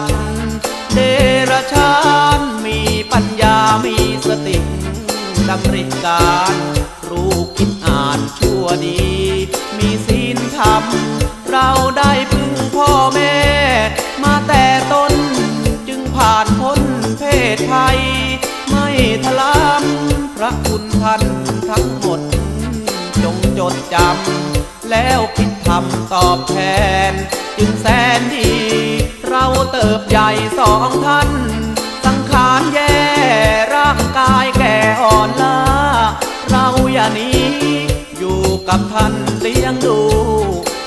กว่าสัตว์เดรัจฉานมีปัญญามีสติดำริการรู้คิดอ่านชั่วดี มีศีลธรรม เราได้พึ่งพ่อแม่ มาแต่ต้นจึงผ่านพ้นเพศภัย ไม่ทลำพระคุณท่านทั้งหมด จงจดจำแล้วคิดทำตอบแทน จึงแสนดี เราเติบใหญ่สองท่าน สังขารแย่ร่างกายแก่อ่อนล้า เราอย่าหนี้ อยู่กับท่านเลี้ยงดู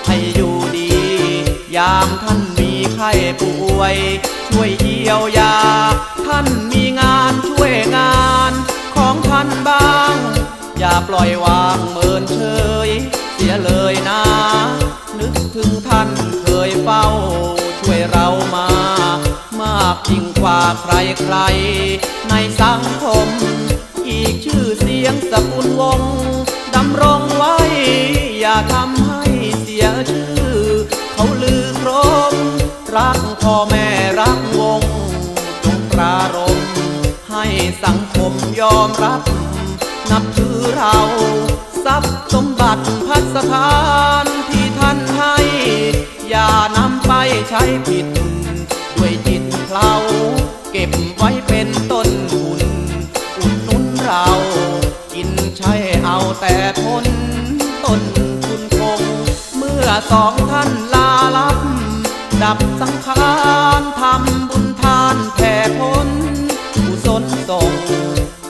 ให้อยู่ดี ยามท่านมีไข้ป่วย ช่วยเยียวยา ท่านมีงานช่วยงานของท่านบ้าง อย่าปล่อยวางเมินเฉย เสียเลยนะ นึกถึงท่านเคยเฝ้า เรามามากยิ่งกว่าใครใครๆในสังคม อีกชื่อเสียงสกุลวงศ์ดำรงไว้ อย่าทำให้เสียชื่อ เขาลือครม รักพ่อแม่รักวง จงปรารมให้สังคมยอมรับ นับถือเราทรัพย์สมบัติพัสถานที่ท่านให้ อย่านำ ใช้ผิด ด้วยจิตเพลาเก็บไว้เป็นต้นทุนอุดหนุนเรา กินใช้เอาแต่ทนต้นทุนคง เมื่อสองท่านลาลับ ดับสังขารทำบุญทานแผ่พ้นกุศลส่ง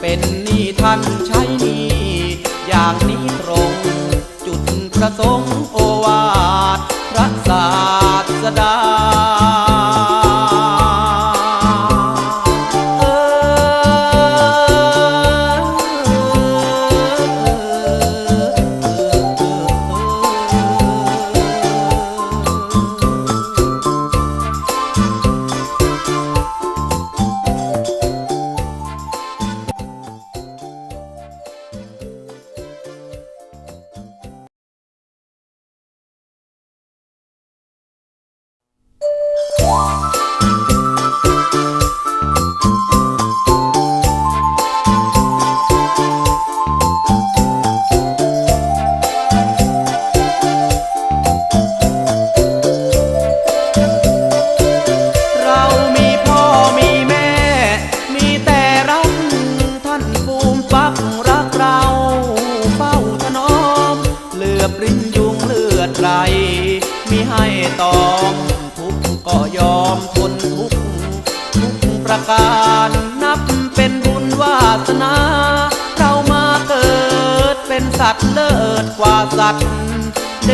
เป็นนี้ท่านใช้นี้อย่าง สัตว์เลิศกว่าสัตว์เด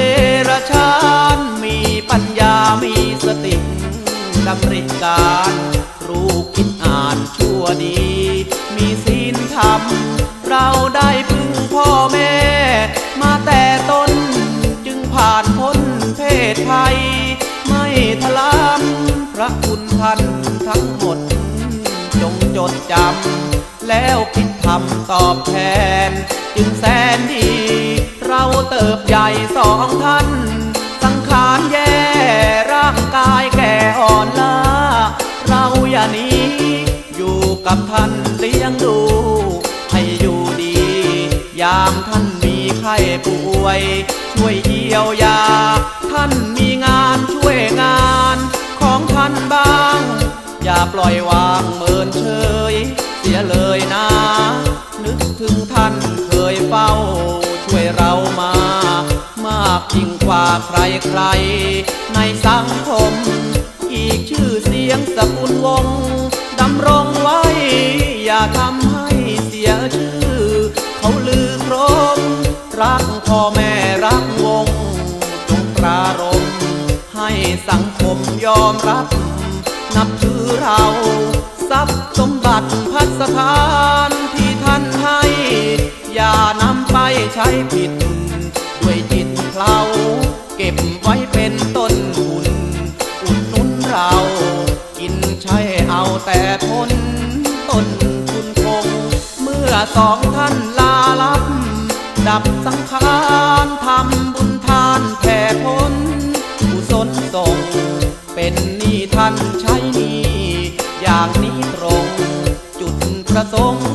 รัจฉานมีปัญญามีสติดำริการรู้คิดอ่านชั่วดี มีศีลธรรม เราได้พึ่งพ่อแม่ มาแต่ต้นจึงผ่านพ้นเพศภัย ไม่ทลำพระคุณท่านทั้งหมด จงจดจำแล้วคิดทำตอบแทน จึงแสนดี เราเติบใหญ่สองท่าน สังขารแย่ร่างกายแก่อ่อนล้า เราอย่านี้ อยู่กับท่านเลี้ยงดู ให้อยู่ดี ยามท่านมีไข้ป่วย ช่วยเยียวยา ท่านมีงานช่วยงานของท่านบ้าง อย่าปล่อยวางเมินเฉยเสียเลยนะ ใครใครในสังคม อีกชื่อเสียงสกุลวงดำรงไว้ อย่าทำให้เสียชื่อ เขาลือครมรักพ่อแม่รักวง จงปรารมให้สังคมยอมรับ นับถือเราทรัพย์สมบัติพัสถานที่ท่านให้ อย่านำไปใช้ผิด เป็นต้นทุนอุดหนุนเรา กินใช้เอาแต่ทนต้นทุนคง เมื่อสองท่านลาลับ ดับสังขารทำบุญทานแผ่พ้นกุศลส่ง เป็นนี้ท่านใช้นี้อย่างนี้ตรง จุดประสงค์